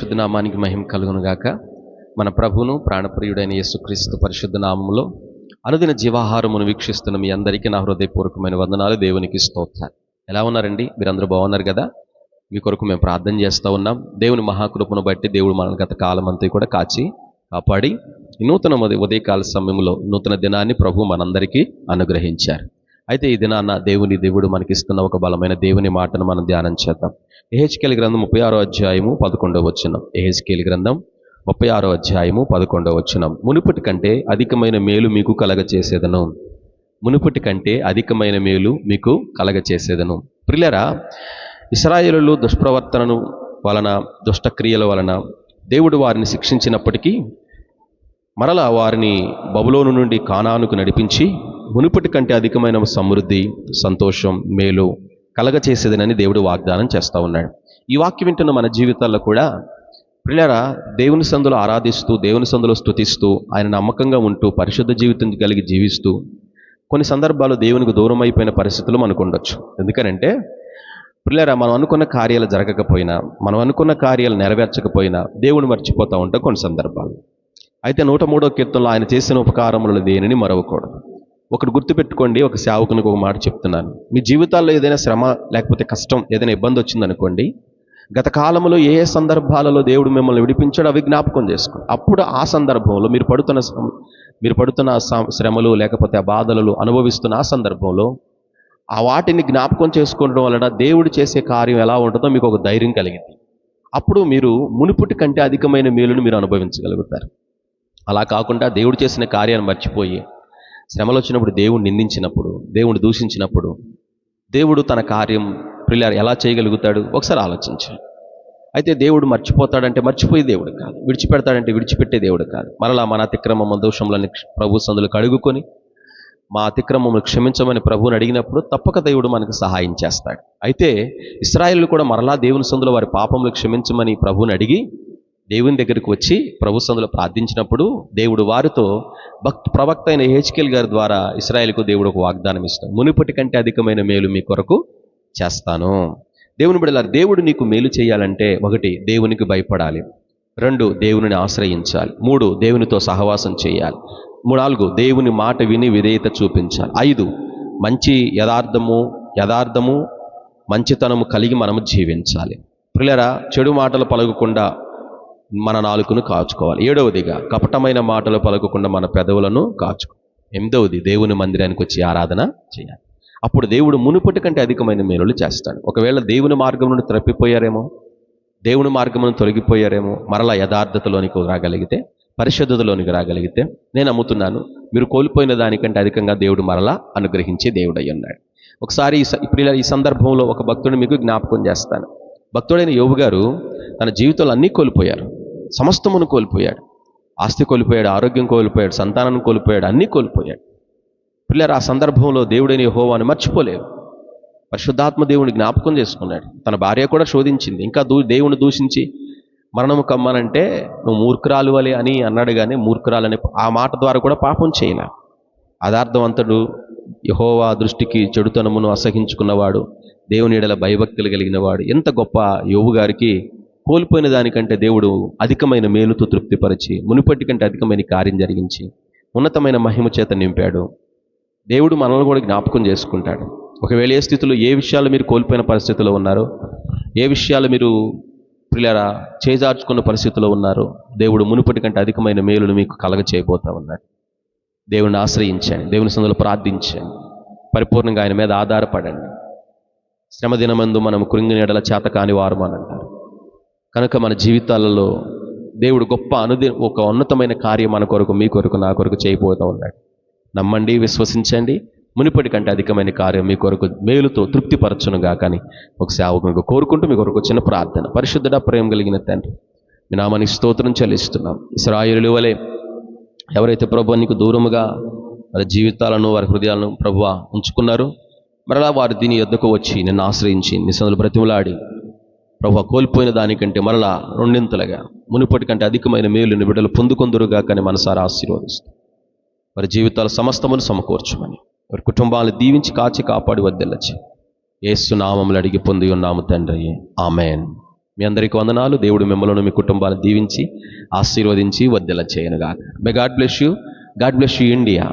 నామానికి మహిమ కలుగును గాక మన ప్రభువును ప్రాణప్రియుడైన యేసుక్రీస్తు పరిశుద్ధ నామంలో అనుదిన జీవాహారమును వీక్షిస్తున్న మీ అందరికీ నా హృదయపూర్వకమైన వందనాలు దేవునికి స్తోత్రాలు. ఎలా ఉన్నారండి? మీరందరూ బాగున్నారు కదా? మీ కొరకు మేము ప్రార్థన చేస్తూ ఉన్నాం. దేవుని మహాకృపను బట్టి దేవుడు మన గత కాలం అంతా కూడా కాచి కాపాడి ఈ నూతన ఉదయ ఉదయకాల సమయంలో నూతన దినాన్ని ప్రభు మనందరికీ అనుగ్రహించారు. అయితే ఈ దినాన్న దేవుని దేవుడు మనకిస్తున్న ఒక బలమైన దేవుని మాటను మనం ధ్యానం చేద్దాం. ఎహెచ్కేల్ గ్రంథం ముప్పై ఆరో అధ్యాయము పదకొండవ వచ్చినం ఎహెచ్కేల్ గ్రంథం ముప్పై ఆరో అధ్యాయము పదకొండవ వచ్చినం మునుపటి కంటే అధికమైన మేలు మీకు కలగచేసేదను. మునుపటి కంటే అధికమైన మేలు మీకు కలగచేసేదను. ప్రిలరా ఇస్రాయేలులు దుష్ప్రవర్తనను వలన దుష్టక్రియల వలన దేవుడు వారిని శిక్షించినప్పటికీ మరలా వారిని బబులోను నుండి కానానుకు నడిపించి మునుపటి కంటే అధికమైన సమృద్ధి సంతోషం మేలు కలగచేసేదనని దేవుడు వాగ్దానం చేస్తూ ఉన్నాడు. ఈ వాక్యం వింటున్న మన జీవితాల్లో కూడా పిల్లరా దేవుని సందులో ఆరాధిస్తూ దేవుని సందులో స్తుతిస్తూ ఆయన నమ్మకంగా ఉంటూ పరిశుద్ధ జీవితం కలిగి జీవిస్తూ కొన్ని సందర్భాలు దేవునికి దూరం అయిపోయిన పరిస్థితులు మనకు ఉండొచ్చు ఎందుకనంటే పిల్లరా మనం అనుకున్న కార్యాలు జరగకపోయినా మనం అనుకున్న కార్యాలు నెరవేర్చకపోయినా దేవుని మర్చిపోతూ ఉంటాం కొన్ని సందర్భాలు అయితే నూట మూడో కీర్తనలో ఆయన చేసిన ఉపకారములు దేనిని మరవకూడదు. ఒకటి గుర్తుపెట్టుకోండి ఒక సేవకునికి ఒక మాట చెప్తున్నాను. మీ జీవితాల్లో ఏదైనా శ్రమ లేకపోతే కష్టం ఏదైనా ఇబ్బంది వచ్చిందనుకోండి గత కాలంలో ఏ ఏ సందర్భాలలో దేవుడు మిమ్మల్ని విడిపించాడో అవి జ్ఞాపకం చేసుకోండి అప్పుడు ఆ సందర్భంలో మీరు పడుతున్న మీరు పడుతున్న శ్రమలు లేకపోతే ఆ బాధలు అనుభవిస్తున్న ఆ సందర్భంలో ఆ వాటిని జ్ఞాపకం చేసుకోవడం వలన దేవుడు చేసే కార్యం ఎలా ఉంటుందో మీకు ఒక ధైర్యం కలిగింది. అప్పుడు మీరు మునుపుటి కంటే అధికమైన మేలును మీరు అనుభవించగలుగుతారు. అలా కాకుండా దేవుడు చేసిన కార్యాన్ని మర్చిపోయి శ్రమలు వచ్చినప్పుడు దేవుడు నిందించినప్పుడు దేవుడు దూషించినప్పుడు దేవుడు తన కార్యం ప్రిల్లర్ ఎలా చేయగలుగుతాడు? ఒకసారి ఆలోచించండి అయితే దేవుడు మర్చిపోతాడంటే మర్చిపోయే దేవుడు కాదు. విడిచిపెడతాడంటే విడిచిపెట్టే దేవుడు కాదు. మరలా మన అతిక్రమం దోషంలోని ప్రభు సందులు కడుగుకొని మా అతిక్రమములు క్షమించమని ప్రభువుని అడిగినప్పుడు తప్పక దేవుడు మనకు సహాయం చేస్తాడు. అయితే ఇస్రాయిల్ కూడా మరలా దేవుని సందులో వారి పాపములు క్షమించమని ప్రభువుని అడిగి దేవుని దగ్గరికి వచ్చి ప్రభు సందులో ప్రార్థించినప్పుడు దేవుడు వారితో భక్తు ప్రవక్త అయిన హెచ్కెల్ గారి ద్వారా ఇస్రాయల్కు దేవుడు ఒక వాగ్దానం ఇస్తాడు మునుపటి కంటే అధికమైన మేలు మీ కొరకు చేస్తాను. దేవుని బిడలా దేవుడు నీకు మేలు చేయాలంటే ఒకటి దేవునికి భయపడాలి. రెండు దేవుని ఆశ్రయించాలి. మూడు దేవునితో సహవాసం చేయాలి. మూడు నాలుగు దేవుని మాట విని విధేయత చూపించాలి. ఐదు మంచి యథార్థము యథార్థము మంచితనము కలిగి మనము జీవించాలి. పిల్లరా చెడు మాటలు పలగకుండా మన నాలుకను కాచుకోవాలి. ఏడవదిగా కపటమైన మాటలు పలకకుండా మన పెదవులను కాచుకో. ఎనిమిదవది దేవుని మందిరానికి వచ్చి ఆరాధన చేయాలి. అప్పుడు దేవుడు మునుపటి కంటే అధికమైన మేలులు చేస్తాడు. ఒకవేళ దేవుని మార్గం నుండి తప్పిపోయారేమో దేవుని మార్గమును తొలగిపోయారేమో మరలా యథార్థతలోనికి రాగలిగితే పరిశుద్ధతలోనికి రాగలిగితే నేను అమ్ముతున్నాను మీరు కోల్పోయిన దానికంటే అధికంగా దేవుడు మరలా అనుగ్రహించే దేవుడై ఉన్నాడు. ఒకసారి ఇప్పుడు ఇలా ఈ సందర్భంలో ఒక భక్తుడిని మీకు జ్ఞాపకం చేస్తాను. భక్తుడైన యోగు గారు తన జీవితంలో అన్నీ కోల్పోయారు. సమస్తమును కోల్పోయాడు. ఆస్తి కోల్పోయాడు ఆరోగ్యం కోల్పోయాడు సంతానం కోల్పోయాడు అన్నీ కోల్పోయాడు. పిల్లలు ఆ సందర్భంలో దేవుడైన యెహోవాను మర్చిపోలేరు. పరిశుద్ధాత్మ దేవుని జ్ఞాపకం చేసుకున్నాడు. తన భార్య కూడా శోధించింది. ఇంకా దూ దేవుని దూషించి మరణము కమ్మనంటే నువ్వు మూర్ఖురాలు వలె అని అన్నాడు కానీ మూర్ఖురాలని ఆ మాట ద్వారా కూడా పాపం చేయలే. అదార్థవంతుడు యహోవా దృష్టికి చెడుతనమును అసహించుకున్నవాడు దేవుని ఎడల భయభక్తులు కలిగినవాడు. ఎంత గొప్ప యోగు గారికి కోల్పోయిన దానికంటే దేవుడు అధికమైన మేలుతో తృప్తిపరిచి మునుపటి కంటే అధికమైన కార్యం జరిగించి ఉన్నతమైన మహిమ చేత నింపాడు. దేవుడు మనల్ని కూడా జ్ఞాపకం చేసుకుంటాడు. ఒకవేళ ఏ స్థితిలో ఏ విషయాలు మీరు కోల్పోయిన పరిస్థితిలో ఉన్నారో ఏ విషయాలు మీరు పిల్లరా చేజార్చుకున్న పరిస్థితిలో ఉన్నారో దేవుడు మునుపటి కంటే అధికమైన మేలును మీకు కలగ చేయబోతా ఉన్నాడు. దేవుని ఆశ్రయించండి. దేవుని సందులో ప్రార్థించండి. పరిపూర్ణంగా ఆయన మీద ఆధారపడండి. శ్రమ దినమందు మనం కృంగినీడల చేత కాని వారు కనుక మన జీవితాలలో దేవుడు గొప్ప అనుది ఒక ఉన్నతమైన కార్యం మన కొరకు మీ కొరకు నా కొరకు చేయబోతూ ఉన్నాడు. నమ్మండి విశ్వసించండి. మునిపటి కంటే అధికమైన కార్యం మీ కొరకు మేలుతో తృప్తిపరచునుగా కానీ ఒక సేవకునికి కోరుకుంటూ మీ కొరకు చిన్న ప్రార్థన. పరిశుద్ధుడ ప్రేమ కలిగిన తండ్రి మీ నామానికి స్తోత్రం చెల్లిస్తున్నాం. ఇస్రాయేలు వలె ఎవరైతే ప్రభు నీకు దూరముగా వారి జీవితాలను వారి హృదయాలను ప్రభువ ఉంచుకున్నారో మరలా వారు దీని ఎద్దకు వచ్చి నిన్ను ఆశ్రయించి నిసందులు బ్రతిమలాడి ప్రభు కోల్పోయిన దానికంటే మరలా రెండింతలుగా మునుపటి కంటే అధికమైన మేలుని బిడ్డలు పొందుకొందురుగా కానీ మనసారా ఆశీర్వదిస్తాం. వారి జీవితాల సమస్తమును సమకూర్చమని. వారి కుటుంబాలను దీవించి కాచి కాపాడి వద్దెల్లచి. ఏసు నామములు అడిగి పొంది ఉన్నాము తండ్రి. ఆమెన్. మీ అందరికీ వందనాలు. దేవుడు మిమ్మల్ని మీ కుటుంబాలను దీవించి ఆశీర్వదించి వద్దెల చేయనుగాక may God bless you God bless you India